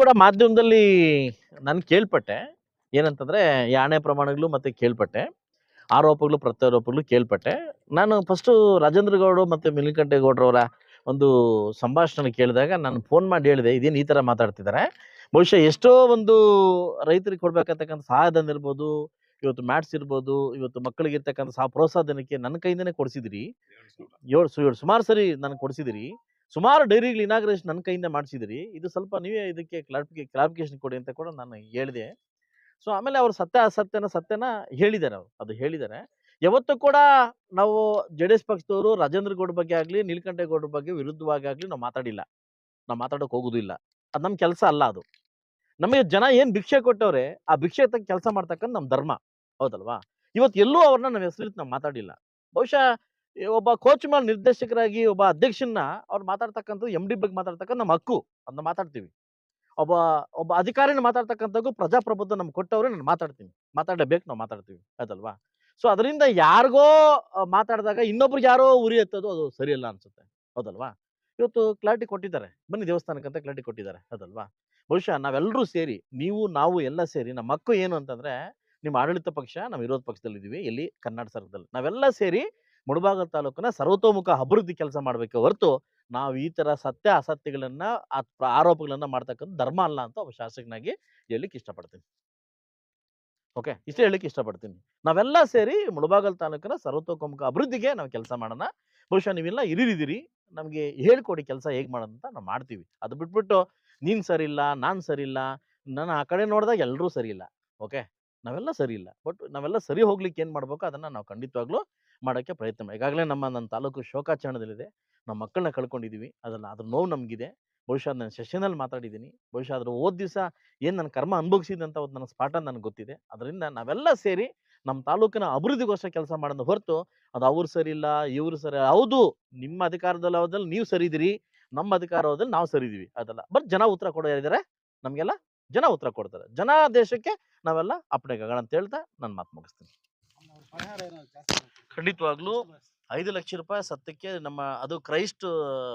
ಕೂಡ ಮಾಧ್ಯಮದಲ್ಲಿ ನಾನು ಕೇಳ್ಪಟ್ಟೆ. ಏನಂತಂದ್ರೆ ಯಾಣೆ ಆಣೆ ಪ್ರಮಾಣಗಳು ಮತ್ತೆ ಕೇಳ್ಪಟ್ಟೆ. ಆರೋಪಗಳು ಪ್ರತ್ಯಾರೋಪಗಳು ಕೇಳ್ಪಟ್ಟೆ. ನಾನು ಫಸ್ಟು ರಾಜೇಂದ್ರ ಗೌಡ ಮತ್ತು ಮಿಲಿಕಂಠೇಗೌಡರವರ ಒಂದು ಸಂಭಾಷಣೆ ಕೇಳಿದಾಗ ನಾನು ಫೋನ್ ಮಾಡಿ ಹೇಳಿದೆ ಇದೇನು ಈ ಥರ ಮಾತಾಡ್ತಿದ್ದಾರೆ ಬಹುಶಃ ಎಷ್ಟೋ ಒಂದು ರೈತರಿಗೆ ಕೊಡ್ಬೇಕಂತಕ್ಕಂಥ ಸಹಾಯಧನ ಇರ್ಬೋದು ಇವತ್ತು ಮ್ಯಾಟ್ಸ್ ಇರ್ಬೋದು ಇವತ್ತು ಮಕ್ಕಳಿಗೆ ಇರ್ತಕ್ಕಂಥ ಸಹ ಪ್ರೋತ್ಸಾಹಧನಕ್ಕೆ ನನ್ನ ಕೈಯಿಂದನೇ ಕೊಡಿಸಿದಿರಿ. ಏಳು ಸು ಏಳು ಸುಮಾರು ಸರಿ ನನಗೆ ಕೊಡಿಸಿದಿರಿ. ಸುಮಾರು ಡೈರಿಗಳು ಇನಾಗ್ರೇಷನ್ ನನ್ನ ಕೈಯಿಂದ ಮಾಡಿಸಿದಿರಿ. ಇದು ಸ್ವಲ್ಪ ನೀವೇ ಇದಕ್ಕೆ ಕ್ಲಾರಿಫಿಕೇ ಕ್ಲಾರಿಫಿಕೇಶನ್ ಕೊಡಿ ಅಂತ ಕೂಡ ನಾನು ಹೇಳಿದೆ. ಸೊ ಆಮೇಲೆ ಅವರು ಸತ್ಯ ಅಸತ್ಯನ ಸತ್ಯನ ಹೇಳಿದ್ದಾರೆ ಅವರು. ಅದು ಹೇಳಿದ್ದಾರೆ. ಯಾವತ್ತೂ ಕೂಡ ನಾವು ಜೆ ಡಿ ಎಸ್ ಪಕ್ಷದವರು ರಾಜೇಂದ್ರ ಗೌಡ ಬಗ್ಗೆ ಆಗಲಿ ನೀಲಕಂಠೇಗೌಡರ ಬಗ್ಗೆ ವಿರುದ್ಧವಾಗಿ ಆಗಲಿ ನಾವು ಮಾತಾಡಿಲ್ಲ. ನಾವು ಮಾತಾಡೋಕೆ ಹೋಗೋದಿಲ್ಲ. ಅದು ನಮ್ಮ ಕೆಲಸ ಅಲ್ಲ ಅದು. ನಮಗೆ ಜನ ಏನು ಭಿಕ್ಷೆ ಕೊಟ್ಟವ್ರೆ, ಆ ಭಿಕ್ಷೆ ತಕ್ಕ ಕೆಲಸ ಮಾಡ್ತಕ್ಕಂಥ ನಮ್ಮ ಧರ್ಮ. ಹೌದಲ್ವಾ? ಇವತ್ತು ಎಲ್ಲೂ ಅವ್ರನ್ನ ನಮ್ಮ ಹೆಸರಿಟ್ಟು ನಾವು ಮಾತಾಡಿಲ್ಲ. ಬಹುಶಃ ಒಬ್ಬ ಕೋಚ್ ಮಾಲ್ ನಿರ್ದೇಶಕರಾಗಿ ಒಬ್ಬ ಅಧ್ಯಕ್ಷನ್ನ ಅವ್ರು ಮಾತಾಡ್ತಕ್ಕಂಥ ಎಂ ಡಿ ಬಗ್ಗೆ ಮಾತಾಡ್ತಕ್ಕಂಥ ನಮ್ಮ ಹಕ್ಕು ಅದನ್ನ ಮಾತಾಡ್ತೀವಿ. ಒಬ್ಬ ಒಬ್ಬ ಅಧಿಕಾರಿನ ಮಾತಾಡ್ತಕ್ಕಂಥದ್ದು ಪ್ರಜಾಪ್ರಭುತ್ವ ನಮ್ಗೆ ಕೊಟ್ಟವ್ರೆ ನಾನು ಮಾತಾಡ್ತೀನಿ. ಮಾತಾಡಬೇಕು ನಾವು ಮಾತಾಡ್ತೀವಿ. ಅದಲ್ವಾ? ಸೊ ಅದರಿಂದ ಯಾರಿಗೋ ಮಾತಾಡಿದಾಗ ಇನ್ನೊಬ್ರಿಗೆ ಯಾರೋ ಉರಿ ಎತ್ತೋದು ಅದು ಸರಿಯಲ್ಲ ಅನ್ಸುತ್ತೆ. ಹೌದಲ್ವಾ? ಇವತ್ತು ಕ್ಲಾರಿಟಿ ಕೊಟ್ಟಿದ್ದಾರೆ. ಬನ್ನಿ ದೇವಸ್ಥಾನಕ್ಕಂತ ಕ್ಲಾರಿಟಿ ಕೊಟ್ಟಿದ್ದಾರೆ. ಅದಲ್ವಾ? ಬಹುಶಃ ನಾವೆಲ್ಲರೂ ಸೇರಿ, ನೀವು, ನಾವು ಎಲ್ಲ ಸೇರಿ ನಮ್ಮ ಮಕ್ಕಳು ಏನು ಅಂತಂದ್ರೆ, ನಿಮ್ಮ ಆಡಳಿತ ಪಕ್ಷ, ನಾವು ವಿರೋಧ ಪಕ್ಷದಲ್ಲಿದ್ದೀವಿ, ಎಲ್ಲಿ? ಕರ್ನಾಟಕ ಸರ್ಕಾರದಲ್ಲಿ ನಾವೆಲ್ಲ ಸೇರಿ ಮುಳಬಾಗಲ್ ತಾಲೂಕನ್ನ ಸರ್ವತೋಮುಖ ಅಭಿವೃದ್ಧಿ ಕೆಲಸ ಮಾಡಬೇಕು ಹೊರತು ನಾವು ಈ ತರ ಸತ್ಯ ಅಸತ್ಯಗಳನ್ನ ಆರೋಪಗಳನ್ನ ಮಾಡ್ತಕ್ಕಂಥ ಧರ್ಮ ಅಲ್ಲ ಅಂತ ಒಬ್ಬ ಶಾಸಕನಾಗಿ ಹೇಳಲಿಕ್ಕೆ ಇಷ್ಟಪಡ್ತೀನಿ. ಓಕೆ, ಇಷ್ಟೇ ಹೇಳಲಿಕ್ಕೆ ಇಷ್ಟಪಡ್ತೀನಿ. ನಾವೆಲ್ಲ ಸೇರಿ ಮುಳಬಾಗಲ್ ತಾಲೂಕಿನ ಸರ್ವತೋಮುಖ ಅಭಿವೃದ್ಧಿಗೆ ನಾವು ಕೆಲಸ ಮಾಡೋಣ. ಬಹುಶಃ ನೀವೆಲ್ಲ ಇರಿದಿದ್ದೀರಿ ನಮಗೆ ಹೇಳ್ಕೊಡಿ ಕೆಲಸ ಹೇಗೆ ಮಾಡೋದು ಅಂತ ನಾವು ಮಾಡ್ತೀವಿ. ಅದು ಬಿಟ್ಬಿಟ್ಟು ನೀನು ಸರಿ ಇಲ್ಲ ನಾನು ಸರಿ ಇಲ್ಲ ನಾನು ಆ ಕಡೆ ನೋಡಿದಾಗ ಎಲ್ಲರೂ ಸರಿ ಇಲ್ಲ ಓಕೆ? ನಾವೆಲ್ಲ ಸರಿ ಇಲ್ಲ. ಬಟ್ ನಾವೆಲ್ಲ ಸರಿ ಹೋಗ್ಲಿಕ್ಕೆ ಏನು ಮಾಡಬೇಕು, ಅದನ್ನು ನಾವು ಖಂಡಿತವಾಗ್ಲೂ ಮಾಡೋಕ್ಕೆ ಪ್ರಯತ್ನ ಈಗಾಗಲೇ ನಮ್ಮ ನನ್ನ ತಾಲೂಕು ಶೋಕಾಚರಣದಲ್ಲಿದೆ ನಮ್ಮ ಮಕ್ಕಳನ್ನ ಕಳ್ಕೊಂಡಿದ್ದೀವಿ ಅದನ್ನು ಅದ್ರ ನೋವು ನಮಗಿದೆ. ಬಹುಶಃ ನಾನು ಸೆಷನಲ್ಲಿ ಮಾತಾಡಿದ್ದೀನಿ. ಬಹುಶಃ ಅದ್ರ ಓದ್ ದಿವಸ ಏನು ನನ್ನ ಕರ್ಮ ಅನುಭವಿಸಿದಂತ ಒಂದು ನನ್ನ ಸ್ಪಾಟ ನನಗೆ ಗೊತ್ತಿದೆ. ಅದರಿಂದ ನಾವೆಲ್ಲ ಸೇರಿ ನಮ್ಮ ತಾಲೂಕಿನ ಅಭಿವೃದ್ಧಿಗೋಸ್ಕರ ಕೆಲಸ ಮಾಡೋದು ಹೊರತು ಅದು ಅವ್ರು ಸರಿ ಇಲ್ಲ, ಇವ್ರು ಸರಿ ಹೌದು, ನಿಮ್ಮ ಅಧಿಕಾರದಲ್ಲಿ ನೀವು ಸರಿದಿರಿ ನಮ್ಮ ಅಧಿಕಾರದಲ್ಲಿ ನಾವು ಸರಿದೀವಿ ಅದಲ್ಲ. ಬಟ್ ಜನ ಉತ್ತರ ಕೊಡೋ ಯಾರಿದ್ದಾರೆ ನಮಗೆಲ್ಲ ಜನ ಉತ್ತರ ಕೊಡ್ತಾರೆ. ಜನ ದೇಶಕ್ಕೆ ನಾವೆಲ್ಲ ಅಂತ ಹೇಳ್ತಾ ನನ್ನ ಮಾತು ಮುಗಿಸ್ತೀನಿ. ಖಂಡಿತವಾಗ್ಲೂ ಐದು ಲಕ್ಷ ರೂಪಾಯಿ ಸತ್ಯಕ್ಕೆ ನಮ್ಮ ಅದು ಕ್ರೈಸ್ಟ್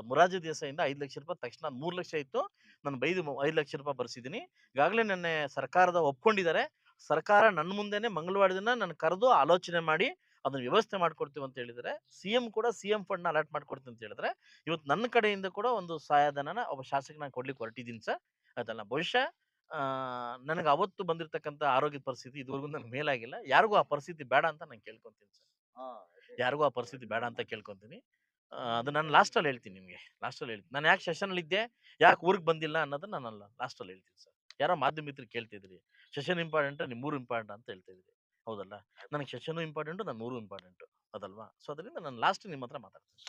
ಮುರಾಜಿ ದೇಸಾಯಿಂದ ಐದು ಲಕ್ಷ ರೂಪಾಯಿ ತಕ್ಷಣ ಮೂರು ಲಕ್ಷ ಇತ್ತು. ನಾನು ಬೈದು ಐದು ಲಕ್ಷ ರೂಪಾಯಿ ಬರ್ಸಿದ್ದೀನಿ. ಈಗಾಗಲೇ ನೆನ್ನೆ ಸರ್ಕಾರದ ಒಪ್ಕೊಂಡಿದ್ದಾರೆ. ಸರ್ಕಾರ ನನ್ನ ಮುಂದೆನೆ ಮಂಗಳವಾರ ದಿನ ನಾನು ಕರೆದು ಆಲೋಚನೆ ಮಾಡಿ ಅದನ್ನ ವ್ಯವಸ್ಥೆ ಮಾಡ್ಕೊಡ್ತೀವಿ ಅಂತ ಹೇಳಿದರೆ ಸಿ ಎಂ ಕೂಡ ಸಿ ಎಂ ಫಂಡ್ನ ಅಲಾಟ್ ಮಾಡ್ಕೊಡ್ತೀನಿ ಅಂತ ಹೇಳಿದ್ರೆ ಇವತ್ತು ನನ್ನ ಕಡೆಯಿಂದ ಕೂಡ ಒಂದು ಸಹಾಯಧನನ ಒಬ್ಬ ಶಾಸಕನ ಕೊಡ್ಲಿಕ್ಕೆ ಹೊರಟಿದ್ದೀನಿ ಸರ್. ಅದಲ್ಲ ಬಹುಶಃ ನನಗೆ ಅವತ್ತು ಬಂದಿರತಕ್ಕಂಥ ಆರೋಗ್ಯದ ಪರಿಸ್ಥಿತಿ ಇದುವರೆಗೂ ನನಗೆ ಮೇಲಾಗಿಲ್ಲ. ಯಾರಿಗೂ ಆ ಪರಿಸ್ಥಿತಿ ಬೇಡ ಅಂತ ನಾನು ಕೇಳ್ಕೊತೀನಿ ಸರ್. ಯಾರಿಗೂ ಆ ಪರಿಸ್ಥಿತಿ ಬೇಡ ಅಂತ ಕೇಳ್ಕೊತೀನಿ. ಅದು ನಾನು ಲಾಸ್ಟಲ್ಲಿ ಹೇಳ್ತೀನಿ ನಿಮಗೆ ಲಾಸ್ಟಲ್ಲಿ ಹೇಳ್ತೀನಿ. ನಾನು ಯಾಕೆ ಸೆಷನಲ್ಲಿ ಇದ್ದೆ ಯಾಕೆ ಊರಿಗೆ ಬಂದಿಲ್ಲ ಅನ್ನೋದನ್ನ ನಾನು ಲಾಸ್ಟಲ್ಲಿ ಹೇಳ್ತೀನಿ ಸರ್. ಯಾರೋ ಮಾಧ್ಯಮ ಮಿತ್ರರು ಕೇಳ್ತಿದ್ರಿ ಸೆಷನ್ ಇಂಪಾರ್ಟೆಂಟ್ ನಿಮ್ಮೂರು ಇಂಪಾರ್ಟೆಂಟ್? ಅಂತ ಹೇಳ್ತಿದ್ರಿ. ಹೌದಲ್ಲ? ನನಗೆ ಸೆಷನು ಇಂಪಾರ್ಟೆಂಟು ನನ್ನ ಊರು ಇಂಪಾರ್ಟೆಂಟ್. ಅದಲ್ವಾ? ಸೊ ಅದರಿಂದ ನಾನು ಲಾಸ್ಟ್ ನಿಮ್ಮ ಹತ್ರ ಮಾತಾಡ್ತೀನಿ